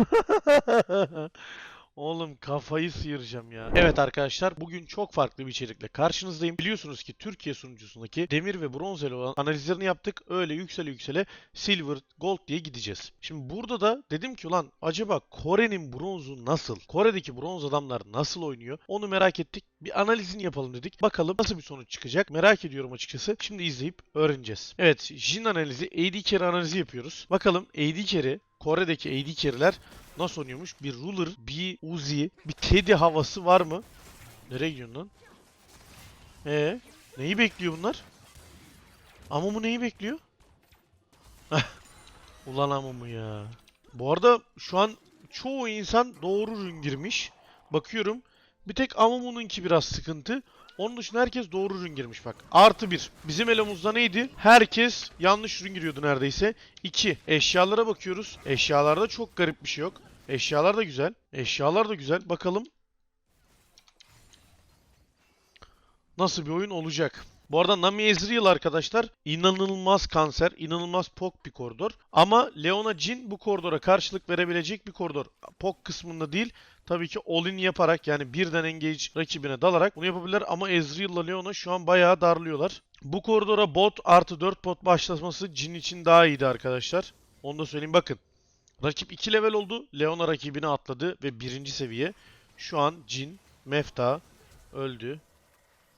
Oğlum kafayı sıyıracağım ya. Evet arkadaşlar bugün çok farklı bir içerikle karşınızdayım. Biliyorsunuz ki Türkiye sunucusundaki demir ve bronz ele olan analizlerini yaptık. Öyle yüksele yüksele silver, gold diye gideceğiz. Şimdi burada da dedim ki ulan acaba Kore'nin bronzu nasıl? Kore'deki bronz adamlar nasıl oynuyor? Onu merak ettik. Bir analizini yapalım dedik. Bakalım nasıl bir sonuç çıkacak? Merak ediyorum açıkçası. Şimdi izleyip öğreneceğiz. Evet, Jin analizi, AD carry analizi yapıyoruz. Bakalım AD carry Kore'deki AD carry'ler nasıl oynuyormuş? Bir ruler, bir Uzi, bir Teddy havası var mı? Nereye gidiyorsun lan? Ee, neyi bekliyor bunlar? Amumu neyi bekliyor? Ulan Amumu ya. Bu arada şu an çoğu insan doğru ürün girmiş. Bakıyorum. Bir tek Amumu'nunki biraz sıkıntı. Onun dışında herkes doğru ürün girmiş bak. Artı bir. Bizim elomuzda neydi? Herkes yanlış ürün giriyordu neredeyse. 2. Eşyalara bakıyoruz. Eşyalarda çok garip bir şey yok. Eşyalar da güzel. Eşyalar da güzel. Bakalım. Nasıl bir oyun olacak? Bu arada Nami Ezreal arkadaşlar inanılmaz kanser, inanılmaz pok bir koridor. Ama Leona Jin bu koridora karşılık verebilecek bir koridor. Pok kısmında değil. Tabii ki all-in yaparak yani birden engage rakibine dalarak bunu yapabilirler. Ama Ezreal ile Leona şu an bayağı darlıyorlar. Bu koridora bot artı 4 bot başlaması Jin için daha iyiydi arkadaşlar. Onu da söyleyeyim bakın. Rakip 2 level oldu. Leona rakibini atladı ve birinci seviye. Şu an Jin, Mefta öldü.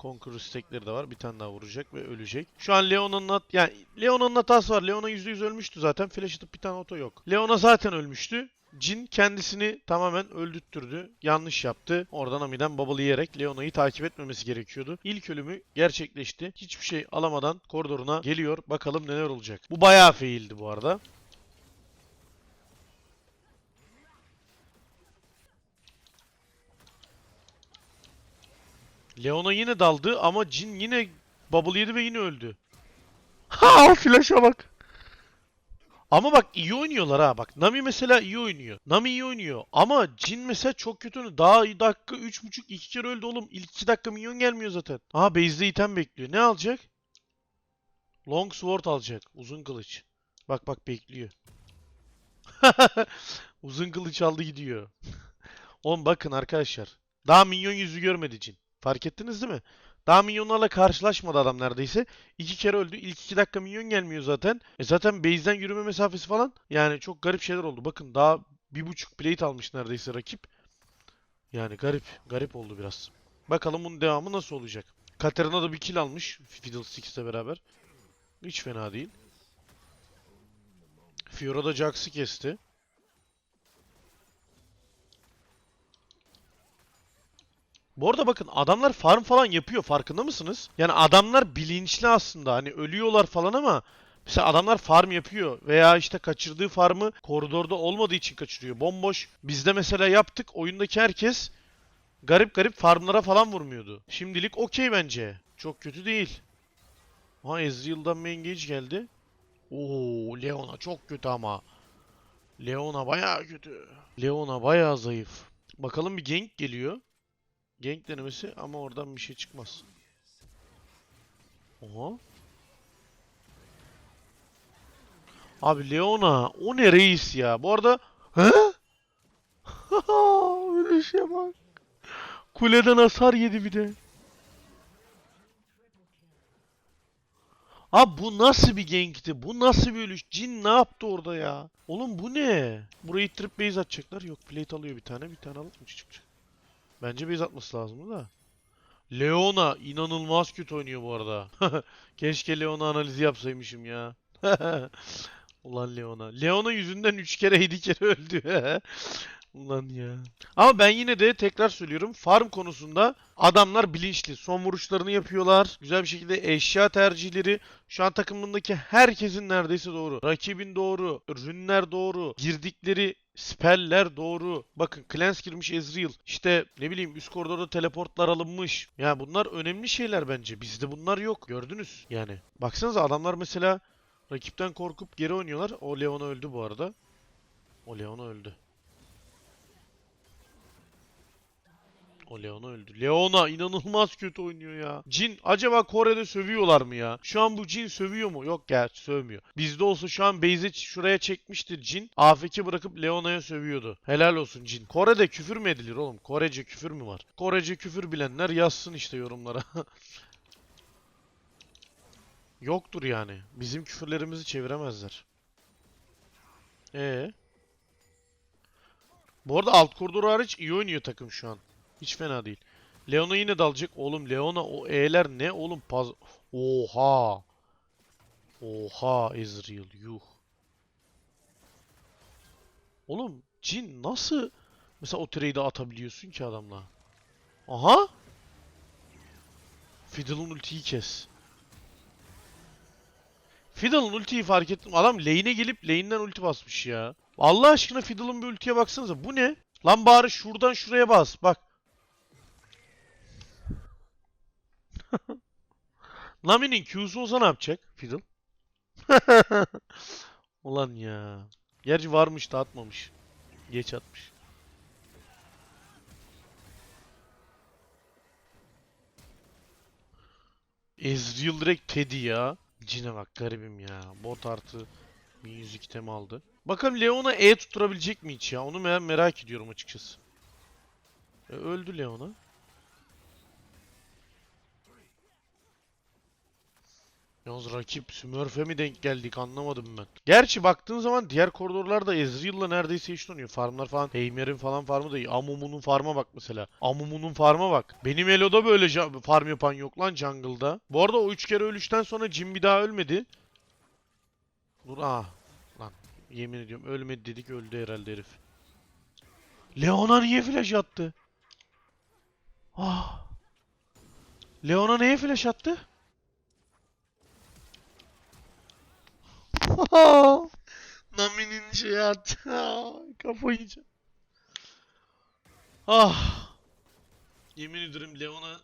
Conqueror stackleri de var. Bir tane daha vuracak ve ölecek. Şu an Leona'nın at yani Leona'nın hatası var. Leona %100 ölmüştü zaten. Flash atıp bir tane oto yok. Leona zaten ölmüştü. Jin kendisini tamamen öldürttürdü. Yanlış yaptı. Oradan Ami'den bubble yiyerek Leona'yı takip etmemesi gerekiyordu. İlk ölümü gerçekleşti. Hiçbir şey alamadan koridoruna geliyor. Bakalım neler olacak. Bu bayağı faildi bu arada. Leona yine daldı ama Jin yine bubble yedi ve yine öldü. Ha flash'a bak. Ama bak iyi oynuyorlar ha bak. Nami mesela iyi oynuyor. Nami iyi oynuyor. Ama Jin mesela çok kötü. Daha iyi dakika 3.5 2 kere öldü oğlum. İlk 2 dakika minyon gelmiyor zaten. Aha base'de item bekliyor. Ne alacak? Long sword alacak. Uzun kılıç. Bak bak bekliyor. Uzun kılıç aldı gidiyor. Oğlum bakın arkadaşlar. Daha minyon yüzü görmedi Jin. Fark ettiniz değil mi? Daha minyonlarla karşılaşmadı adam neredeyse. İki kere öldü. İlk iki dakika minyon gelmiyor zaten. E zaten base'den yürüme mesafesi falan. Yani çok garip şeyler oldu. Bakın daha bir buçuk plate almış neredeyse rakip. Yani garip. Garip oldu biraz. Bakalım bunun devamı nasıl olacak. Katarina da bir kill almış. Fiddlesticks'le beraber. Hiç fena değil. Fiora da Jax'ı kesti. Bu arada bakın adamlar farm falan yapıyor farkında mısınız? Yani adamlar bilinçli aslında hani ölüyorlar falan ama mesela adamlar farm yapıyor veya işte kaçırdığı farmı koridorda olmadığı için kaçırıyor. Bomboş. Bizde mesela yaptık oyundaki herkes garip garip farmlara falan vurmuyordu. Şimdilik okey bence. Çok kötü değil. Ha Ezreal'dan bir engage geldi. Oo Leona çok kötü ama. Leona bayağı kötü. Leona bayağı zayıf. Bakalım bir gank geliyor. Gank denemesi ama oradan bir şey çıkmaz. Oha. Abi Leona o ne reis ya. Bu arada He? Öyle şey bak. Kuleden hasar yedi bir de. Abi bu nasıl bir gankti? Bu nasıl bir ölüş? Jin ne yaptı orada ya? Oğlum bu ne? Burayı ittirip base atacaklar. Yok plate alıyor bir tane. Bir tane alıp mı çıkacak? Bence base atması lazım da. Leona inanılmaz kötü oynuyor bu arada. Keşke Leona analizi yapsaymışım ya. Ulan Leona. Leona yüzünden 3 kere 7 kere öldü. Ulan ya. Ama ben yine de tekrar söylüyorum. Farm konusunda adamlar bilinçli. Son vuruşlarını yapıyorlar. Güzel bir şekilde eşya tercihleri. Şu an takımındaki herkesin neredeyse doğru. Rakibin doğru. Ürünler doğru. Girdikleri Speller doğru. Bakın Clans girmiş Ezreal. İşte ne bileyim üst koridorda teleportlar alınmış. Ya bunlar önemli şeyler bence. Bizde bunlar yok. Gördünüz yani. Baksanıza adamlar mesela rakipten korkup geri oynuyorlar. O Leona öldü bu arada. O Leona öldü. O Leona öldü. Leona inanılmaz kötü oynuyor ya. Jin acaba Kore'de sövüyorlar mı ya? Şu an bu Jin sövüyor mu? Yok gerçi sövmüyor. Bizde olsa şu an base'i şuraya çekmiştir Jin. AFK bırakıp Leona'ya sövüyordu. Helal olsun Jin. Kore'de küfür mü edilir oğlum? Korece küfür mü var? Korece küfür bilenler yazsın işte yorumlara. Yoktur yani. Bizim küfürlerimizi çeviremezler. Ee. Bu arada alt koridor hariç iyi oynuyor takım şu an. Hiç fena değil. Leona yine dalacak. Oğlum Leona o E'ler ne oğlum? Paz Oha. Oha Ezreal yuh. Oğlum Jin nasıl mesela o trade'i atabiliyorsun ki adamla? Aha. Fiddle'ın ultiyi kes. Fiddle'ın ultiyi fark ettim. Adam lane'e gelip lane'den ulti basmış ya. Allah aşkına Fiddle'ın bir ultiye baksanıza. Bu ne? Lan bari şuradan şuraya bas. Bak. Nami'nin Q'su olsa ne yapacak Fiddle? Ulan ya. Gerçi varmış da atmamış. Geç atmış. Ezreal direkt Teddy ya. Cine bak garibim ya. Bot artı 1100 item aldı. Bakalım Leona E tutturabilecek mi hiç ya? Onu mer- merak ediyorum açıkçası. E, öldü Leona. Yalnız rakip Smurf'e mi denk geldik anlamadım ben. Gerçi baktığın zaman diğer koridorlarda Ezreal'la neredeyse eşit oynuyor. Farmlar falan. Heimer'in falan farmı da iyi. Amumu'nun farma bak mesela. Amumu'nun farma bak. Benim Elo'da böyle farm yapan yok lan jungle'da. Bu arada o 3 kere ölüşten sonra Jim bir daha ölmedi. Dur ah. Lan yemin ediyorum ölmedi dedik öldü herhalde herif. Leona niye flash attı? Ah. Leona neye flash attı? Nami'nin şey attı. Kafayı yiyeceğim. Ah. Yemin ederim Leona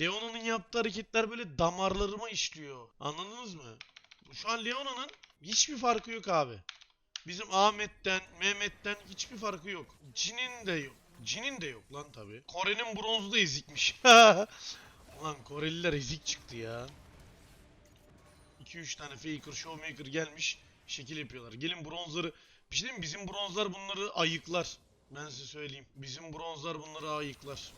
Leona'nın yaptığı hareketler böyle damarlarıma işliyor. Anladınız mı? Şu an Leona'nın hiçbir farkı yok abi. Bizim Ahmet'ten, Mehmet'ten hiçbir farkı yok. Jin'in de yok. Jin'in de yok lan tabi. Kore'nin bronzu da ezikmiş. Ulan Koreliler ezik çıktı ya. 2-3 tane faker, showmaker gelmiş. Şekil yapıyorlar. Gelin bronzları... Bir şey? Bizim bronzlar bunları ayıklar. Ben size söyleyeyim. Bizim bronzlar bunları ayıklar.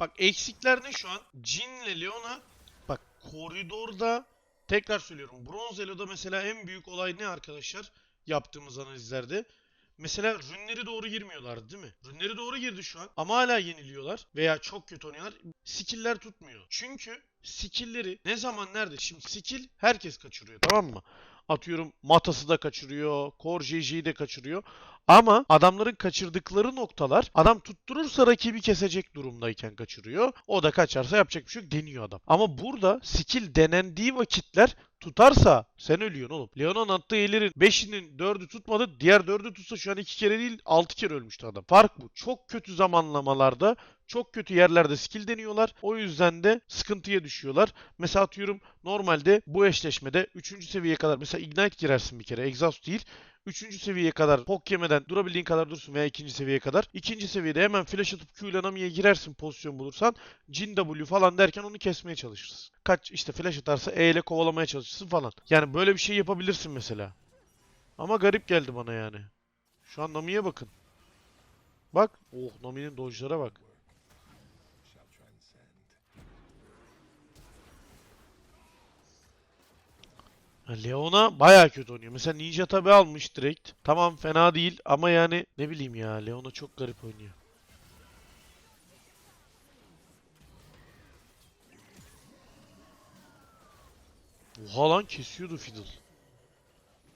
Bak eksikler ne şu an? Jin'le Leona bak koridorda tekrar söylüyorum. Bronz Elo'da mesela en büyük olay ne arkadaşlar? Yaptığımız analizlerde. Mesela rünleri doğru girmiyorlardı değil mi? Rünleri doğru girdi şu an ama hala yeniliyorlar veya çok kötü oynuyorlar. Skill'ler tutmuyor. Çünkü skill'leri ne zaman nerede? Şimdi skill herkes kaçırıyor tamam mı? Atıyorum Matas'ı da kaçırıyor, Core JJ'yi de kaçırıyor. Ama adamların kaçırdıkları noktalar adam tutturursa rakibi kesecek durumdayken kaçırıyor. O da kaçarsa yapacak bir şey yok deniyor adam. Ama burada skill denendiği vakitler tutarsa sen ölüyorsun oğlum. Leon'un attığı ellerin 5'inin 4'ü tutmadı. Diğer 4'ü tutsa şu an 2 kere değil 6 kere ölmüştü adam. Fark bu. Çok kötü zamanlamalarda çok kötü yerlerde skill deniyorlar. O yüzden de sıkıntıya düşüyorlar. Mesela atıyorum normalde bu eşleşmede 3. seviyeye kadar mesela Ignite girersin bir kere. Exhaust değil. 3. seviyeye kadar pok yemeden durabildiğin kadar dursun veya 2. seviyeye kadar. 2. seviyede hemen flash atıp Q ile Nami'ye girersin pozisyon bulursan. Jin W falan derken onu kesmeye çalışırsın. Kaç işte flash atarsa E ile kovalamaya çalışırsın falan. Yani böyle bir şey yapabilirsin mesela. Ama garip geldi bana yani. Şu an Nami'ye bakın. Bak. Oh Nami'nin dodge'lara bak. Ha, Leona baya kötü oynuyor. Mesela Ninja tabi almış direkt. Tamam fena değil ama yani ne bileyim ya Leona çok garip oynuyor. Oha lan kesiyordu Fiddle.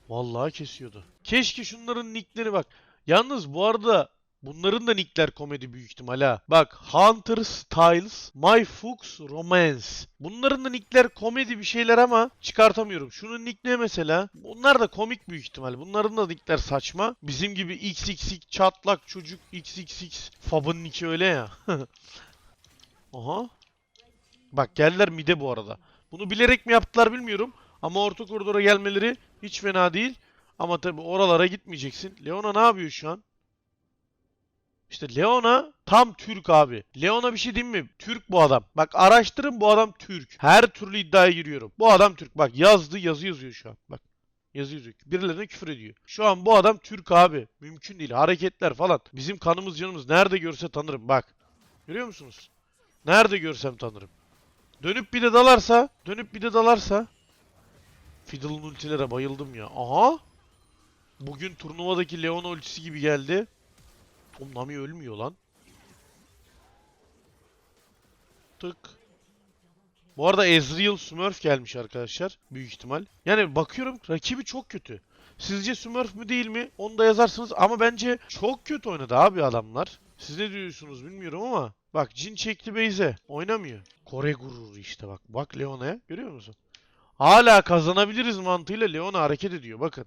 Vallahi kesiyordu. Keşke şunların nickleri bak. Yalnız bu arada bunların da nickler komedi büyük ihtimal ha. Bak Hunter Styles, My Fuchs Romance. Bunların da nickler komedi bir şeyler ama çıkartamıyorum. Şunun nick ne mesela? Bunlar da komik büyük ihtimal. Bunların da nickler saçma. Bizim gibi XXX çatlak çocuk XXX Fab'ın nicki öyle ya. Aha. Bak geldiler mide bu arada. Bunu bilerek mi yaptılar bilmiyorum. Ama orta koridora gelmeleri hiç fena değil. Ama tabi oralara gitmeyeceksin. Leona ne yapıyor şu an? İşte Leona tam Türk abi. Leona bir şey diyeyim mi? Türk bu adam. Bak araştırın bu adam Türk. Her türlü iddiaya giriyorum. Bu adam Türk. Bak yazdı yazı yazıyor şu an. Bak. Yazı yazıyor. Birilerine küfür ediyor. Şu an bu adam Türk abi. Mümkün değil. Hareketler falan. Bizim kanımız canımız nerede görse tanırım. Bak. Görüyor musunuz? Nerede görsem tanırım. Dönüp bir de dalarsa, dönüp bir de dalarsa Fiddle'ın ultilere bayıldım ya. Aha! Bugün turnuvadaki Leon ultisi gibi geldi. Oğlum Nami ölmüyor lan. Tık. Bu arada Ezreal Smurf gelmiş arkadaşlar. Büyük ihtimal. Yani bakıyorum rakibi çok kötü. Sizce Smurf mü değil mi? Onu da yazarsınız ama bence çok kötü oynadı abi adamlar. Siz ne diyorsunuz bilmiyorum ama. Bak Jin çekti Beyze. Oynamıyor. Kore gururu işte bak. Bak Leona'ya. Görüyor musun? Hala kazanabiliriz mantığıyla Leona hareket ediyor. Bakın.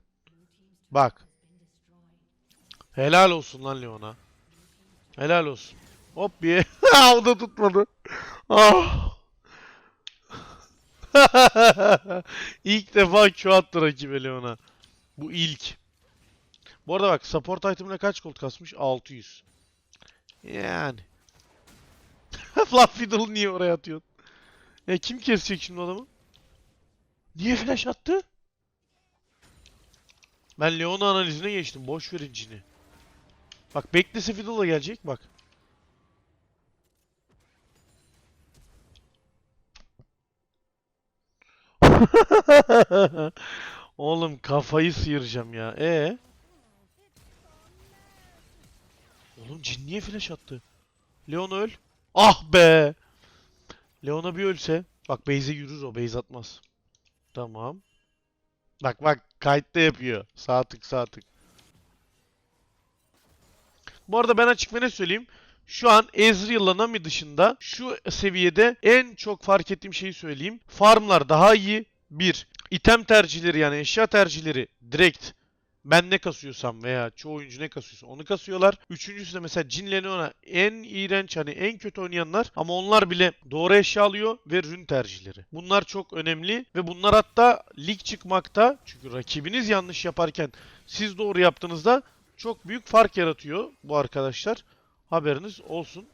Bak. Helal olsun lan Leona. Helal olsun. Hop bir. o da tutmadı. Ah. ilk defa Q attı rakibe Leona. Bu ilk. Bu arada bak support item'ine kaç gold kasmış? 600. Yani. Lan Fiddle niye oraya atıyorsun? Ya kim kesecek şimdi adamı? Niye flash attı? Ben Leona analizine geçtim. Boş verin cini. Bak beklese Fiddle da gelecek bak. Oğlum kafayı sıyıracağım ya. E Oğlum cin niye flash attı? Leon öl. Ah be. Leon'a bir ölse. Bak base'e yürür o. Base atmaz. Tamam. Bak bak kayıtta yapıyor. Sağ tık sağ tık. Bu arada ben açık ve ne söyleyeyim. Şu an Ezreal'la Nami dışında şu seviyede en çok fark ettiğim şeyi söyleyeyim. Farmlar daha iyi. Bir, item tercihleri yani eşya tercihleri direkt ben ne kasıyorsam veya çoğu oyuncu ne kasıyorsa onu kasıyorlar. Üçüncüsü de mesela Jin Leon'a en iğrenç hani en kötü oynayanlar ama onlar bile doğru eşya alıyor ve rün tercihleri. Bunlar çok önemli ve bunlar hatta lig çıkmakta çünkü rakibiniz yanlış yaparken siz doğru yaptığınızda çok büyük fark yaratıyor bu arkadaşlar. Haberiniz olsun.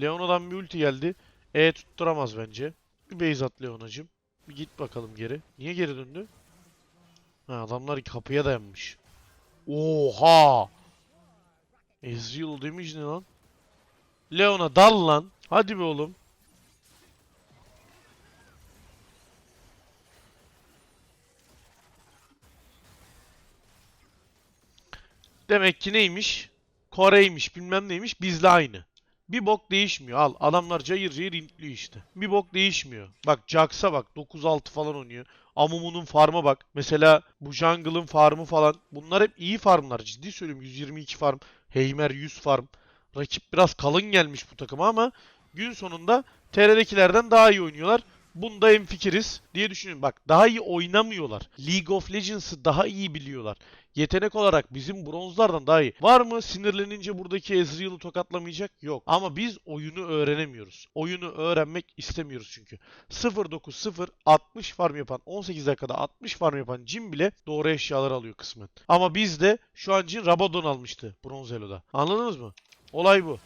Leona'dan bir ulti geldi. E tutturamaz bence. Bir base at Leona'cım. Bir git bakalım geri. Niye geri döndü? Ha, adamlar kapıya dayanmış. Oha! Ezreal demiş ne lan? Leona dal lan. Hadi be oğlum. Demek ki neymiş? Kore'ymiş bilmem neymiş bizle aynı. Bir bok değişmiyor. Al adamlar cayır cayır intliyor işte. Bir bok değişmiyor. Bak Jax'a bak 9-6 falan oynuyor. Amumu'nun farm'a bak. Mesela bu jungle'ın farmı falan. Bunlar hep iyi farmlar. Ciddi söylüyorum 122 farm. Heimer 100 farm. Rakip biraz kalın gelmiş bu takıma ama gün sonunda TR'dekilerden daha iyi oynuyorlar. Bunda hemfikiriz diye düşünüyorum. Bak daha iyi oynamıyorlar. League of Legends'ı daha iyi biliyorlar. Yetenek olarak bizim bronzlardan daha iyi. Var mı sinirlenince buradaki Ezreal'ı tokatlamayacak? Yok. Ama biz oyunu öğrenemiyoruz. Oyunu öğrenmek istemiyoruz çünkü. 0-9-0 60 farm yapan 18 dakikada 60 farm yapan Jin bile doğru eşyalar alıyor kısmen. Ama bizde şu an Jin Rabadon almıştı Bronz Elo'da. Anladınız mı? Olay bu.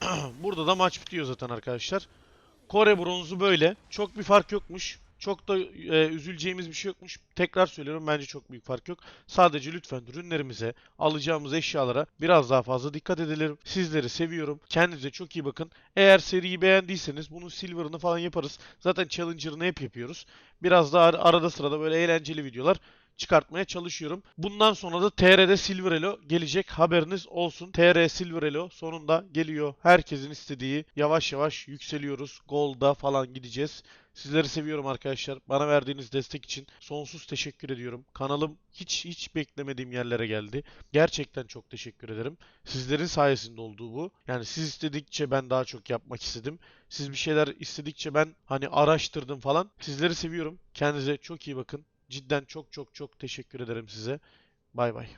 Burada da maç bitiyor zaten arkadaşlar. Kore bronzu böyle. Çok bir fark yokmuş. Çok da e, üzüleceğimiz bir şey yokmuş. Tekrar söylüyorum bence çok büyük fark yok. Sadece lütfen ürünlerimize, alacağımız eşyalara biraz daha fazla dikkat edelim. Sizleri seviyorum. Kendinize çok iyi bakın. Eğer seriyi beğendiyseniz bunun silver'ını falan yaparız. Zaten challenger'ını hep yapıyoruz. Biraz daha ar- arada sırada böyle eğlenceli videolar çıkartmaya çalışıyorum. Bundan sonra da TR'de Silver Elo gelecek haberiniz olsun. TR Silver Elo sonunda geliyor. Herkesin istediği yavaş yavaş yükseliyoruz. Gold'a falan gideceğiz. Sizleri seviyorum arkadaşlar. Bana verdiğiniz destek için sonsuz teşekkür ediyorum. Kanalım hiç hiç beklemediğim yerlere geldi. Gerçekten çok teşekkür ederim. Sizlerin sayesinde olduğu bu. Yani siz istedikçe ben daha çok yapmak istedim. Siz bir şeyler istedikçe ben hani araştırdım falan. Sizleri seviyorum. Kendinize çok iyi bakın. Cidden çok çok çok teşekkür ederim size. Bay bay.